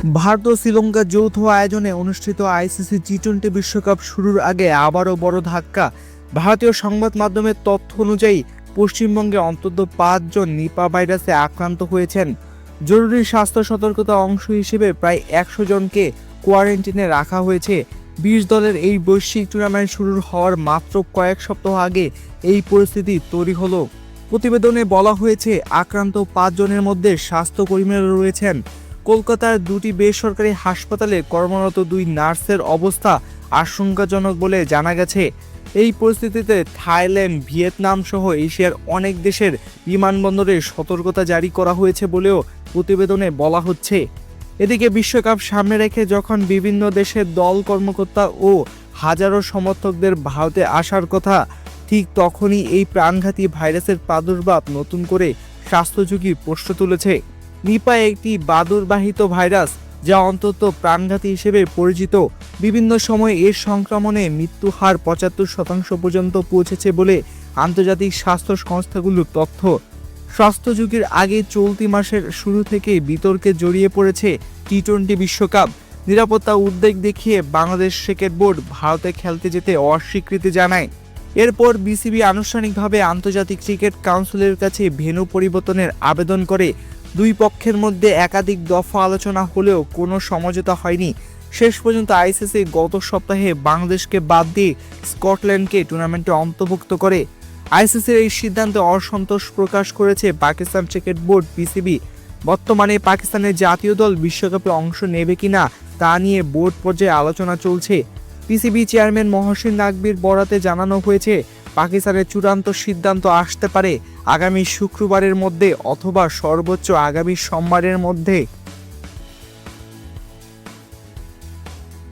ভারত ও শ্রীলঙ্কার যৌথ আয়োজনে অনুষ্ঠিত আইসিসি টি টোয়েন্টি বিশ্বকাপ শুরুর আগে আবারও বড় ধাক্কা। ভারতীয় সংবাদ মাধ্যমের তথ্য অনুযায়ী, পশ্চিমবঙ্গে অন্তত পাঁচজন নিপা ভাইরাসে আক্রান্ত হয়েছেন। জরুরি স্বাস্থ্য সতর্কতা অংশ হিসেবে প্রায় একশো জনকে কোয়ারেন্টিনে রাখা হয়েছে। বিশ দলের এই বৈশ্বিক টুর্নামেন্ট শুরু হওয়ার মাত্র কয়েক সপ্তাহ আগে এই পরিস্থিতি তৈরি হলো। প্রতিবেদনে বলা হয়েছে, আক্রান্ত পাঁচজনের মধ্যে স্বাস্থ্যকর্মীরা রয়েছেন। কলকাতার দুটি বেসরকারি হাসপাতালে কর্মরত দুই নার্সের অবস্থা আশঙ্কাজনক বলে জানা গেছে। এই পরিস্থিতিতে থাইল্যান্ড, ভিয়েতনাম সহ এশিয়ার অনেক দেশের বিমানবন্দরে সতর্কতা জারি করা হয়েছে বলেও প্রতিবেদনে বলা হচ্ছে। এদিকে বিশ্বকাপ সামনে রেখে যখন বিভিন্ন দেশের দল কর্মকর্তা ও হাজারো সমর্থকদের ভারতে আসার কথা, ঠিক তখনই এই প্রাণঘাতী ভাইরাসের প্রাদুর্ভাব নতুন করে স্বাস্থ্য ঝুঁকির প্রশ্ন তুলেছে। নিপা একটি বাদুরবাহিত ভাইরাস যা অন্তত প্রাণঘাতী হিসেবে পরিচিত। বিভিন্ন সময়ে এর সংক্রমণে মৃত্যু হার পঁচাত্তর শতাংশ পর্যন্ত পৌঁছেছে বলে আন্তর্জাতিক স্বাস্থ্য সংস্থাগুলোর তথ্য। স্বাস্থ্য যুগের আগে চলতি মাসের শুরু থেকে বিতর্কে জড়িয়ে পড়েছে টি টোয়েন্টি বিশ্বকাপ। নিরাপত্তা উদ্বেগ দেখিয়ে বাংলাদেশ ক্রিকেট বোর্ড ভারতে খেলতে যেতে অস্বীকৃতি জানায়। এরপর বিসিবি আনুষ্ঠানিকভাবে আন্তর্জাতিক ক্রিকেট কাউন্সিলের কাছে ভেন্যু পরিবর্তনের আবেদন করে দুই পক্ষের মধ্যে একাধিক দফা আলোচনা হলেও কোনো সমঝোতা হয়নি। শেষ পর্যন্ত আইসিসি গত সপ্তাহে বাংলাদেশকে বাদ দিয়ে স্কটল্যান্ডকে টুর্নামেন্টে অন্তর্ভুক্ত করে। আইসিসির এই সিদ্ধান্তে অসন্তোষ প্রকাশ করেছে পাকিস্তান ক্রিকেট বোর্ড পিসিবি। বর্তমানে পাকিস্তানের জাতীয় দল বিশ্বকাপে অংশ নেবে কিনা তা নিয়ে বোর্ড পর্যায়ে আলোচনা চলছে। পিসিবি চেয়ারম্যান মহসিন নাকবির বরাতে জানানো হয়েছে পাকিস্তানের চূড়ান্ত সিদ্ধান্ত আসতে পারে আগামী শুক্রবারের মধ্যে অথবা সর্বোচ্চ আগামী সোমবারের মধ্যে।